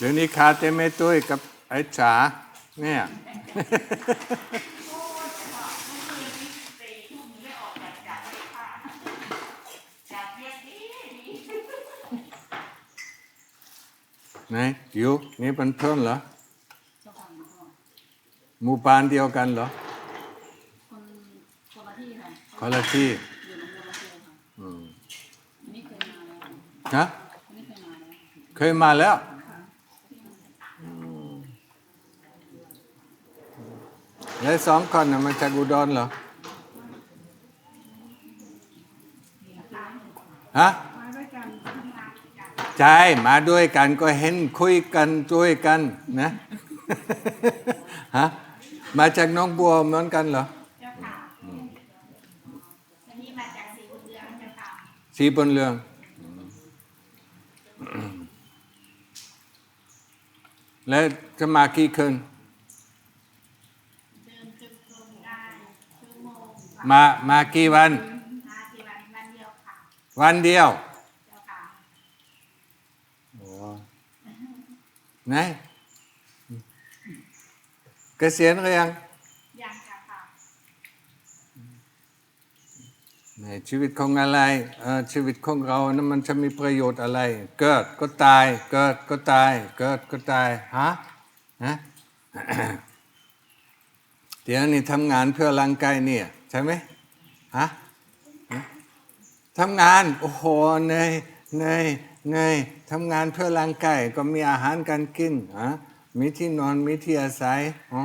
เดี๋ยวนี้ขาเต็มไม่ตุ้ยกับไอ้จ๋าเนี่ย ไหนอยู่นี่เป็นเพื่อนเหรอหมู่บ้านเดียวกันเหรอคนคนละที่ค่ะคนละที่อยู่โรงเรียนละเค่ะอืมนี่เคยมาแล้วฮะนี่เคยมาแล้วเคยมาแล้วอืม แล้วสองคนนะมาจากอุดรเหรอ ฮะ ใช่ มาด้วยกันก็เห็นคุยกันด้วยกันนะ ฮะ มาจากน้องบัวเหมือนกันเหรอนี่มาจากสีบุญเรืองเจ้าค่ะสีบนเรือง แล้วจะมากี่คืนจงกรมได้ชั่วโมงมามากี่วันมากี่วัน วันเดียวค่ะวันเดียวเจ้าค่ะไหนเกษียณหรือยัง ยังค่ะค่ะในชีวิตของอะไรเอ่อชีวิตของเรานั้นมันจะมีประโยชน์อะไร เกิดก็ตาย เกิดก็ตาย เกิดก็ตาย ฮะ ฮะเดี๋ยวนี้ทำงานเพื่อร่างกายเนี่ย ใช่ไหมฮะทำงาน โอ้โหเนยเนยเนยทำงานเพื่อร่างกายก็มีอาหารการกินฮะมีที่นอนมีที่อาศัยฮะ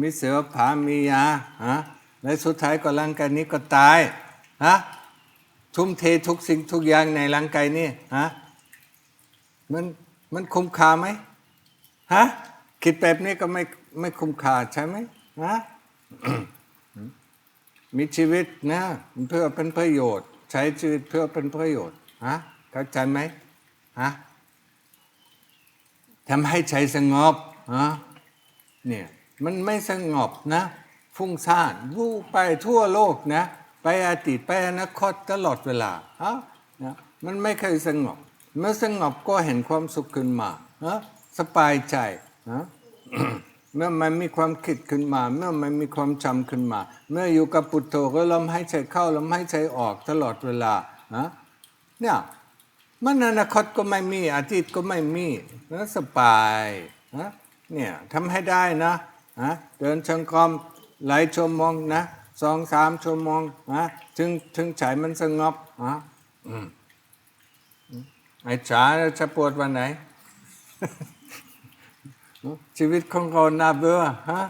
มีเสื้อผ้ามียาฮะและสุดท้ายก็ร่างกายนี้ก็ตายฮะทุ่มเททุกสิ่งทุกอย่างในร่างกายนี้ฮะมันมันคุ้มค่าไหมฮะคิดแบบนี้ก็ไม่ไม่คุ้มค่าใช่ไหมฮะ มีชีวิตนะเพื่อเป็นประโยชน์ ใช้ชีวิตเพื่อเป็นประโยชน์ฮะเข้าใจไหมฮะทำให้ใจสงบฮะเนี่ยมันไม่สงบนะ ฟุ้งซ่านวูบไปทั่วโลกนะ ไปอดีตไปอนาคตตลอดเวลาฮะนะมันไม่เคยสงบเมื่อสงบก็เห็นความสุขขึ้นมาฮะสบายใจฮะ เมื่อมันมีความคิดขึ้นมา เมื่อมันมีความจำขึ้นมา เมื่ออยู่กับปุถโธก็ลมหายใจเข้าลมหายใจออกตลอดเวลานะเนี่ยมันอนาคตก็ไม่มีอาทิตย์ก็ไม่มีนะสบายนะเนี่ยทำให้ได้นะนะเดินชงกรมหลายชั่วโมงนะสองสามชั่วโมงนะถึงถึงใจมันสงบนะอืมไอ้จ๋าจะปวดวันไหน ชีวิตของเราน่าเบื่อฮะ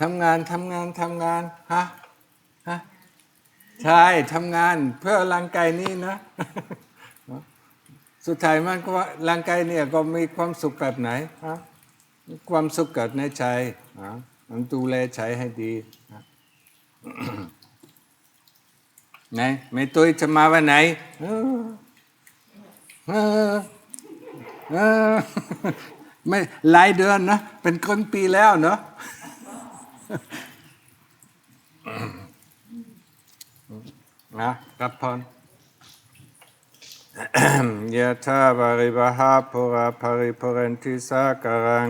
ทำงานทำงานทำงานฮะฮะใช่ทำงานเพื่อร่างกายนี้นะ สุดท้ายมันก็ร่างกายเนี่ยก็มีความสุขแบบไหนฮะความสุขเกิดในใจมันดูแลใจให้ดีไหนไม่ตุ้ยจะมาวันไหน ไม่หลายเดือนนะ เป็นคนปีแล้วเนาะนะรับพรยะถาวาริวหาปุราภริปุเรนติสาการัง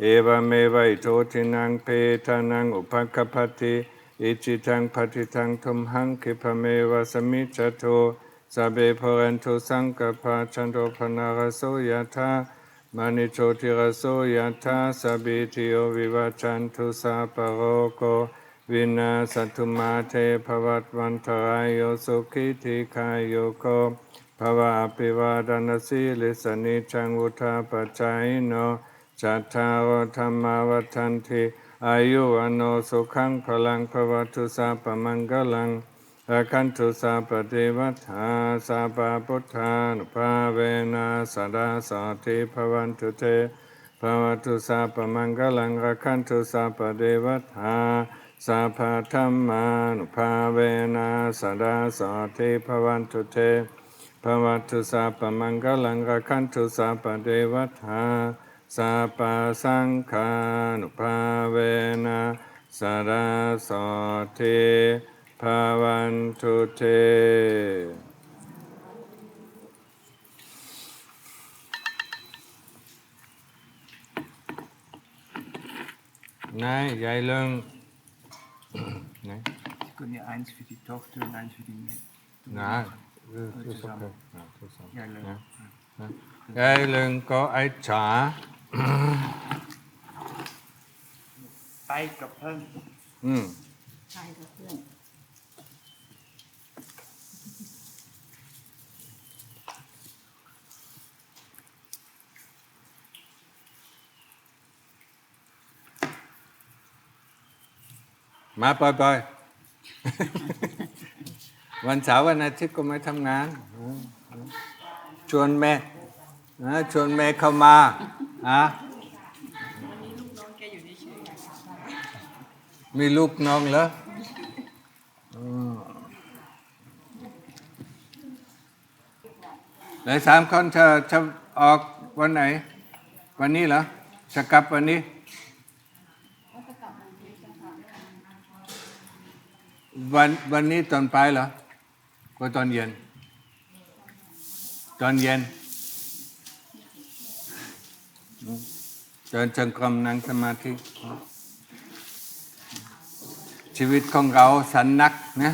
เอวเมวัยโททินังเพทานังอุปกปปติอิจิตังปฏิตังทุมหังคิปะเมวะสมิจโต สัพเพปุเรนตุสังกปปะจันโทปนารโสยะถามณิโชติรโสยะถาสัพพิติโยวิวัจจันตุสัพพะโรโกวินาสตุมาเทภวัตวันตรายโยสุขิธิคายโยโกภวะอภิวาดานสีลิสนิจังวุธาปจายโนจัตตารธรรมาวัฏันติอายุวันโนสุขังพลังภวตุสัพมังกลัง คันตุสัพพเทวทาสัพพพุทธานุภาเวนะสดาสาธิภวันตุเตภวตุสัพพมังกลังอาคันตุสัพพเทวทาสัพพธรรมานุภาเวนะสดาสาธิภวันตุเตภวัตุสัพพมังกลังกขันตุสัพพเทวทาสัพพสังฆานุภาเวนะสารสอเภาวันทุเทนายยายลิงนาย Ich kann ja eins für die Tochter นะอักเดียวนะคือสักเดียวนะนยายลิงก็ไอ้ฉา ไปกับเพื่อนอืมไปกับเพื่อน มาปล่อยๆ วันเสาร์วันอาทิตย์ก็ไม่ทำงาน ชวนแม่นะชวนแม่เข้ามาอะมีลูกน้องเหรออืมแล้วสามคนจะจะออกวันไหน วันนี้เหรอจะกลับวันนี้ วันวันนี้ตอนไปเหรอก็ตอนเย็น ตอนเย็นเดินจงกรมนั่งสมาธิชีวิตของเราสันนักนะ